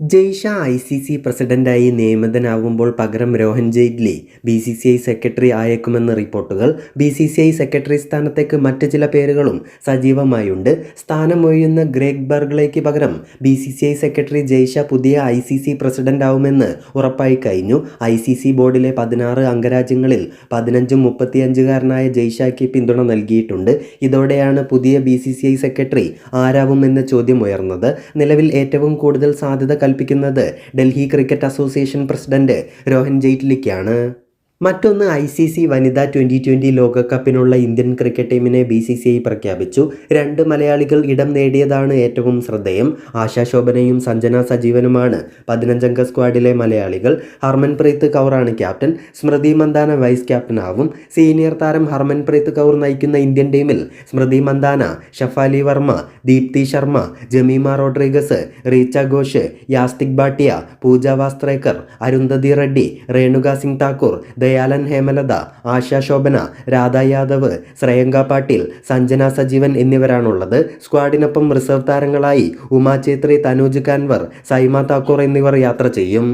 Jay Shah I C C പ്രസിഡന്റായി നിയമിതനാകുമ്പോൾ പകരം Rohan Jaitley B C C I secretary ആയേക്കുമെന്ന റിപ്പോർട്ടുകൾ. B C C I secretary സ്ഥാനത്തേക്ക് മറ്റ് ചില പേരുകളും സജീവമായുണ്ട്. സ്ഥാനമൊഴിയുന്ന ഗ്രേഗ് ബർഗ്ലേക്ക് പകരം B C C I secretary Jay Shah പുതിയ ഐ സി സി പ്രസിഡന്റ് ആവുമെന്ന് ഉറപ്പായി കഴിഞ്ഞു. ഐ സി സി ബോർഡിലെ പതിനാറ് അംഗരാജ്യങ്ങളിൽ പതിനഞ്ചും മുപ്പത്തിയഞ്ചുകാരനായ ജയ്ഷയ്ക്ക് പിന്തുണ നൽകിയിട്ടുണ്ട്. ഇതോടെയാണ് പുതിയ B C C I secretary ആരാവുമെന്ന ചോദ്യം ഉയർന്നത്. നിലവിൽ ഏറ്റവും കൂടുതൽ സാധ്യത കൽപ്പിക്കുന്നത് Delhi cricket association president Rohan ജെയ്റ്റ്ലിക്കാണ്. മറ്റൊന്ന് ഐ സി സി വനിതാ ട്വന്റി ട്വന്റി ലോകകപ്പിനുള്ള ഇന്ത്യൻ ക്രിക്കറ്റ് ടീമിനെ ബി സി സി ഐ പ്രഖ്യാപിച്ചു. രണ്ട് മലയാളികൾ ഇടം നേടിയതാണ് ഏറ്റവും ശ്രദ്ധേയം. ആശാ ശോഭനയും സഞ്ജന സജീവനുമാണ് പതിനഞ്ചംഗ സ്ക്വാഡിലെ മലയാളികൾ. ഹർമൻപ്രീത് കൗറാണ് ക്യാപ്റ്റൻ. സ്മൃതി മന്ദാന വൈസ് ക്യാപ്റ്റനാവും സീനിയർ താരം ഹർമൻപ്രീത് കൗർ നയിക്കുന്ന ഇന്ത്യൻ ടീമിൽ സ്മൃതി മന്ദാന ഷഫാലി വർമ്മ ദീപ്തി ശർമ്മ ജമീമ റോഡ്രിഗസ് റീച്ച ഘോഷ് യാസ്തിക് ഭാട്ടിയ പൂജ വാസ്ത്രേക്കർ അരുന്ധതി റെഡ്ഡി രേണുക സിംഗ് താക്കൂർ ദയാലൻ ഹേമലത ആശാ ശോഭന രാധ യാദവ് ശ്രേയങ്ക പാട്ടീൽ സഞ്ജന സജീവൻ എന്നിവരാണുള്ളത്. സ്ക്വാഡിനൊപ്പം റിസർവ് താരങ്ങളായി ഉമാ ഛേത്രി തനൂജ് കാൻവർ സൈമ താക്കൂർ എന്നിവർ യാത്ര ചെയ്യും.